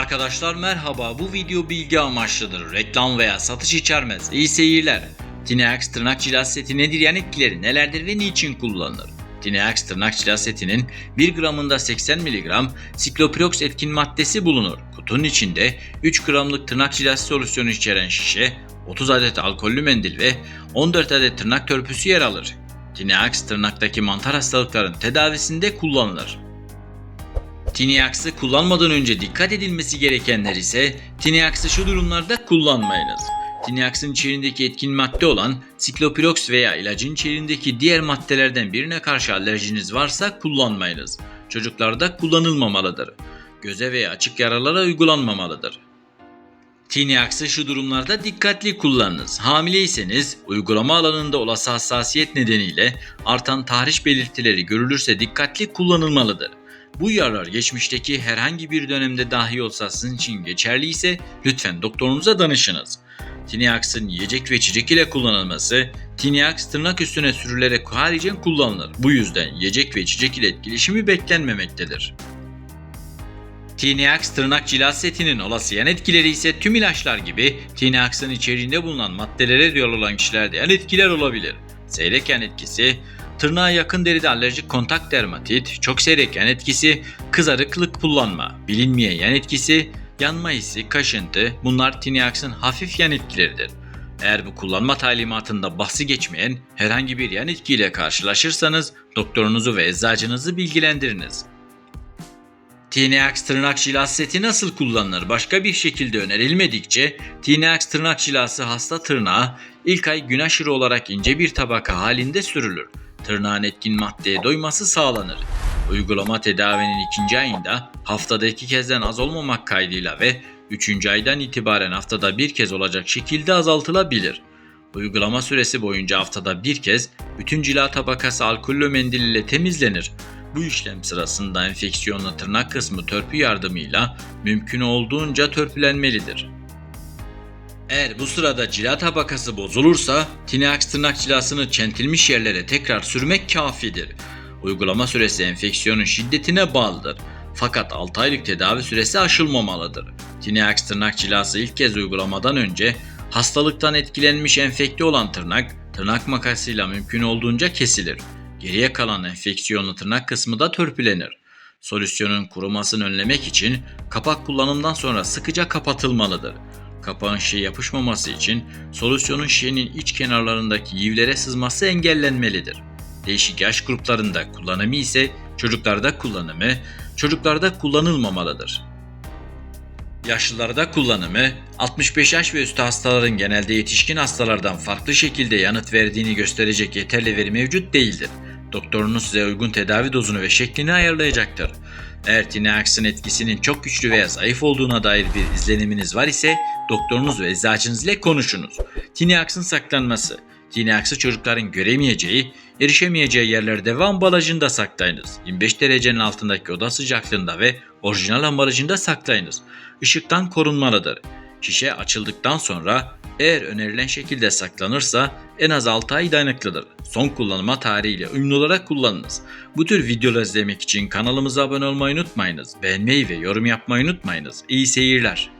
Arkadaşlar merhaba bu video bilgi amaçlıdır. Reklam veya satış içermez. İyi seyirler. Tineax tırnak cilas seti nedir yan etkileri nelerdir ve niçin kullanılır? Tineax tırnak cilas setinin 1 gramında 80 mg siklopirox etkin maddesi bulunur. Kutunun içinde 3 gramlık tırnak cilas solüsyonu içeren şişe, 30 adet alkollü mendil ve 14 adet tırnak törpüsü yer alır. Tineax tırnaktaki mantar hastalıkların tedavisinde kullanılır. Tiniax'ı kullanmadan önce dikkat edilmesi gerekenler ise Tiniax'ı şu durumlarda kullanmayınız. Tiniax'ın içerisindeki etkin madde olan siklopirox veya ilacın içerisindeki diğer maddelerden birine karşı alerjiniz varsa kullanmayınız. Çocuklarda kullanılmamalıdır. Göze veya açık yaralara uygulanmamalıdır. Tiniax'ı şu durumlarda dikkatli kullanınız. Hamileyseniz uygulama alanında olası hassasiyet nedeniyle artan tahriş belirtileri görülürse dikkatli kullanılmalıdır. Bu uyarılar geçmişteki herhangi bir dönemde dahi olsa sizin için geçerliyse lütfen doktorunuza danışınız. Tiniax'ın yiyecek ve içecek ile kullanılması, Tiniax tırnak üstüne sürülerek haricen kullanılır. Bu yüzden yiyecek ve içecek ile etkileşimi beklenmemektedir. Tiniax tırnak cilas setinin olası yan etkileri ise tüm ilaçlar gibi Tiniax'ın içeriğinde bulunan maddelere yol olan kişilerde yan etkiler olabilir. Seyrek yan etkisi, tırnağa yakın deride alerjik kontak dermatit, çok seyrek yan etkisi, kızarıklık kullanma, bilinmeyen yan etkisi, yanma hissi, kaşıntı bunlar Tiniax'ın hafif yan etkileridir. Eğer bu kullanma talimatında bahsi geçmeyen herhangi bir yan etkiyle karşılaşırsanız doktorunuzu ve eczacınızı bilgilendiriniz. Tinax tırnak cilas seti nasıl kullanılır? Başka bir şekilde önerilmedikçe Tinax tırnak cilası hasta tırnağa ilk ay gün aşırı olarak ince bir tabaka halinde sürülür. Tırnağın etkin maddeye doyması sağlanır. Uygulama tedavinin ikinci ayında haftada iki kezden az olmamak kaydıyla ve üçüncü aydan itibaren haftada bir kez olacak şekilde azaltılabilir. Uygulama süresi boyunca haftada bir kez bütün cila tabakası alkollü mendil ile temizlenir. Bu işlem sırasında enfeksiyonlu tırnak kısmı törpü yardımıyla mümkün olduğunca törpülenmelidir. Eğer bu sırada cila tabakası bozulursa Tinax tırnak cilasını çentilmiş yerlere tekrar sürmek kafidir. Uygulama süresi enfeksiyonun şiddetine bağlıdır. Fakat 6 aylık tedavi süresi aşılmamalıdır. Tinax tırnak cilası ilk kez uygulamadan önce hastalıktan etkilenmiş enfekte olan tırnak, tırnak makasıyla mümkün olduğunca kesilir. Geriye kalan enfeksiyonlu tırnak kısmı da törpülenir. Solüsyonun kurumasını önlemek için kapak kullanımdan sonra sıkıca kapatılmalıdır. Kapağın şişeye yapışmaması için solüsyonun şişenin iç kenarlarındaki yivlere sızması engellenmelidir. Değişik yaş gruplarında kullanımı ise çocuklarda kullanımı, çocuklarda kullanılmamalıdır. Yaşlılarda kullanımı 65 yaş ve üstü hastaların genelde yetişkin hastalardan farklı şekilde yanıt verdiğini gösterecek yeterli veri mevcut değildir. Doktorunuz size uygun tedavi dozunu ve şeklini ayarlayacaktır. Eğer Tinax'ın etkisinin çok güçlü veya zayıf olduğuna dair bir izleniminiz var ise doktorunuz ve eczacınız ile konuşunuz. Tinax'ın saklanması Tinax'ı çocukların göremeyeceği, erişemeyeceği yerlerde ve ambalajında saklayınız. 25 derecenin altındaki oda sıcaklığında ve orijinal ambalajında saklayınız. Işıktan korunmalıdır. Şişe açıldıktan sonra eğer önerilen şekilde saklanırsa en az 6 ay dayanıklıdır. Son kullanıma tarihiyle uyumlu olarak kullanınız. Bu tür videolar izlemek için kanalımıza abone olmayı unutmayınız. Beğenmeyi ve yorum yapmayı unutmayınız. İyi seyirler.